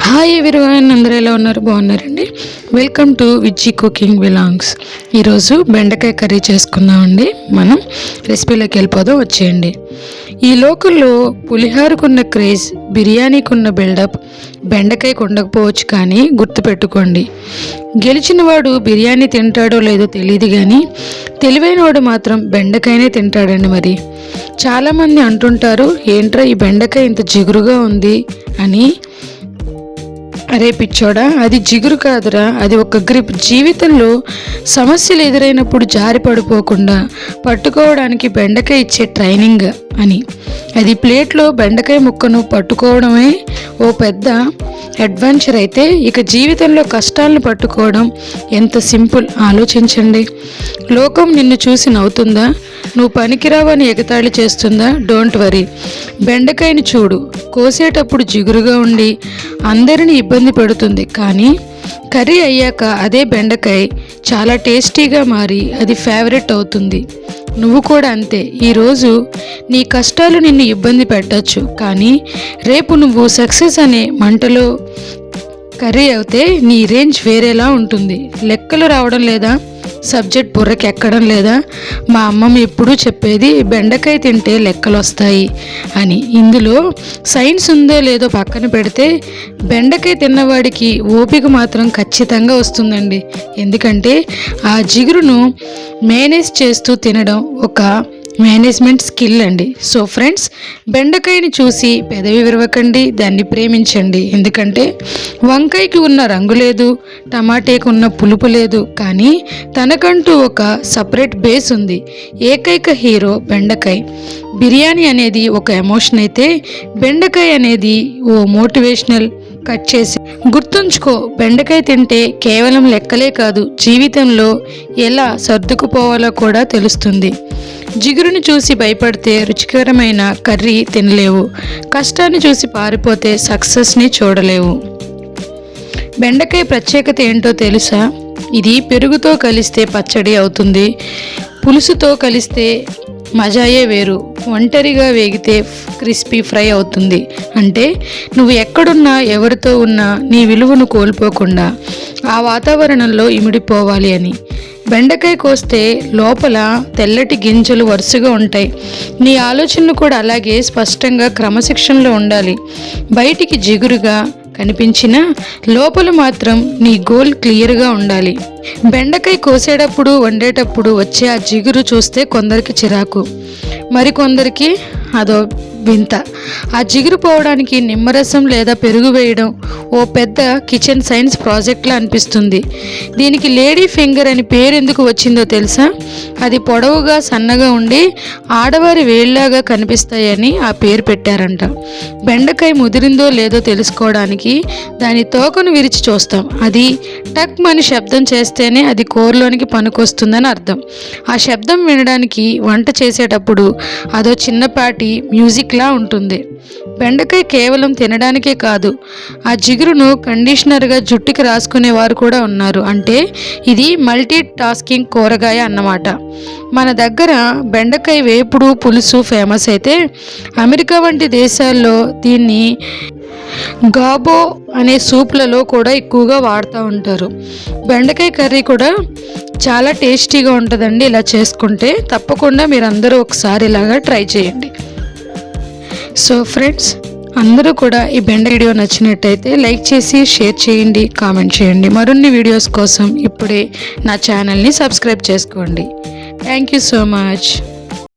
Hi everyone అందరూ ఎలా ఉన్నారు? బాగున్నారండి? Welcome to Vijji cooking belongs ఈరోజు బెండకాయ కర్రీ చేసుకుందామండి. మనం రెసిపీలోకి వెళ్ళిపోదాం వచ్చేయండి. ఈ లోకల్లో పులిహోరకున్న క్రేజ్ బిర్యానీకున్న బిల్డప్ బెండకాయకు ఉండకపోవచ్చు కానీ గుర్తుపెట్టుకోండి. గెలిచినవాడు బిర్యానీ తింటాడో లేదో తెలియదు కానీ తెలివైనవాడు మాత్రం బెండకాయనే తింటాడండి మరి. చాలామంది అంటుంటారు ఏంట్రా ఈ బెండకాయ ఇంత జిగురుగా ఉంది? అని అరే పిచ్చోడా అది జిగురు కాదురా. అది ఒక గ్రిప్. జీవితంలో సమస్యలు ఎదురైనప్పుడు జారి పడిపోకుండా పట్టుకోవడానికి బెండకాయ ఇచ్చే ట్రైనింగ్ అని. అది ప్లేట్లో బెండకాయ ముక్కను పట్టుకోవడమే ఓ పెద్ద అడ్వెంచర్ అయితే ఇక జీవితంలో కష్టాలను పట్టుకోవడం ఎంత సింపుల్? ఆలోచించండి. లోకం నిన్ను చూసి నవ్వుతుందా? నువ్వు పనికిరావని ఎగతాళి చేస్తుందా? Don't worry. బెండకాయని చూడు. కోసేటప్పుడు జిగురుగా ఉండి అందరిని ఇబ్బంది పెడుతుంది. కానీ కర్రీ అయ్యాక అదే బెండకాయ చాలా టేస్టీగా మారి అది ఫేవరెట్ అవుతుంది. నువ్వు కూడా అంతే. ఈరోజు నీ కష్టాలు నిన్ను ఇబ్బంది పెట్టచ్చు. కానీ రేపు నువ్వు సక్సెస్ అనే మంటలో కర్రీ అయితే నీ రేంజ్ వేరేలా ఉంటుంది. లెక్కలు రావడం లేదా? సబ్జెక్ట్ బుర్రకి ఎక్కడం లేదా? మా అమ్మమ్మ ఎప్పుడూ చెప్పేది బెండకాయ తింటే లెక్కలు వస్తాయి అని. ఇందులో సైన్స్ ఉందో లేదో పక్కన పెడితే బెండకాయ తిన్నవాడికి ఓపిక మాత్రం ఖచ్చితంగా వస్తుందండి. ఎందుకంటే ఆ జిగురును మేనేజ్ చేస్తూ తినడం ఒక మేనేజ్మెంట్ స్కిల్ అండి. సో ఫ్రెండ్స్ బెండకాయని చూసి పెదవి విరవకండి దాన్ని ప్రేమించండి. ఎందుకంటే వంకాయకి ఉన్న రంగు లేదు టమాటేకి ఉన్న పులుపు లేదు కానీ తనకంటూ ఒక సపరేట్ బేస్ ఉంది. ఏకైక హీరో బెండకాయ. బిర్యానీ అనేది ఒక ఎమోషన్ అయితే బెండకాయ అనేది ఓ మోటివేషనల్ కట్ చేసి గుర్తుంచుకో బెండకాయ తింటే కేవలం లెక్కలే కాదు జీవితంలో ఎలా సర్దుకుపోవాలో కూడా తెలుస్తుంది. జిగురుని చూసి భయపడితే రుచికరమైన కర్రీ తినలేవు. కష్టాన్ని చూసి పారిపోతే సక్సెస్ని చూడలేవు. బెండకాయ ప్రత్యేకత ఏంటో తెలుసా? ఇది పెరుగుతో కలిస్తే పచ్చడి అవుతుంది పులుసుతో కలిస్తే మజాయే వేరు. ఒంటరిగా వేగితే క్రిస్పీ ఫ్రై అవుతుంది. అంటే నువ్వు ఎక్కడున్నా ఎవరితో ఉన్నా నీ విలువను కోల్పోకుండా ఆ వాతావరణంలో ఇమిడిపోవాలి అని. బెండకాయ కోస్తే లోపల తెల్లటి గింజలు వరుసగా ఉంటాయి. నీ ఆలోచనలు కూడా అలాగే స్పష్టంగా క్రమశిక్షణలో ఉండాలి. బయటికి జిగురుగా కనిపించినా లోపల మాత్రం నీ గోల్ క్లియర్గా ఉండాలి. బెండకాయ కోసేటప్పుడు వండేటప్పుడు వచ్చే ఆ జిగురు చూస్తే కొందరికి చిరాకు. మరికొందరికి అదో వింత. ఆ జిగురు పోవడానికి నిమ్మరసం లేదా పెరుగు వేయడం ఓ పెద్ద కిచెన్ సైన్స్ ప్రాజెక్ట్లా అనిపిస్తుంది. దీనికి లేడీ ఫింగర్ అని పేరు ఎందుకు వచ్చిందో తెలుసా? అది పొడవుగా సన్నగా ఉండి ఆడవారి వేళ్ళాగా కనిపిస్తాయని ఆ పేరు పెట్టారంట. బెండకాయ ముదిరిందో లేదో తెలుసుకోవడానికి దాని తోకను విరిచి చూస్తాం. అది టక్ మని శబ్దం చేస్తేనే అది కూరలోనికి పనికొస్తుందని అర్థం. ఆ శబ్దం వినడానికి వంట చేసేటప్పుడు అదో చిన్నపాటి మ్యూజిక్ మ్యూజిక్లా ఉంటుంది. బెండకాయ కేవలం తినడానికే కాదు ఆ జిగురును కండిషనర్గా జుట్టుకి రాసుకునే వారు కూడా ఉన్నారు. అంటే ఇది మల్టీ టాస్కింగ్ కూరగాయ అన్నమాట. మన దగ్గర బెండకాయ వేపుడు పులుసు ఫేమస్ అయితే అమెరికా వంటి దేశాల్లో దీన్ని గాబో అనే సూప్లలో కూడా ఎక్కువగా వాడుతూ ఉంటారు. బెండకాయ కర్రీ కూడా చాలా టేస్టీగా ఉంటుందండి ఇలా చేసుకుంటే. తప్పకుండా మీరందరూ ఒకసారి ఇలాగా ట్రై చేయండి. సో ఫ్రెండ్స్ అందరూ కూడా ఈ బెండ వీడియో నచ్చినట్టయితే లైక్ చేసి షేర్ చేయండి కామెంట్ చేయండి. మరిన్ని వీడియోస్ కోసం ఇప్పుడే నా ఛానల్ని సబ్స్క్రైబ్ చేసుకోండి. Thank you so much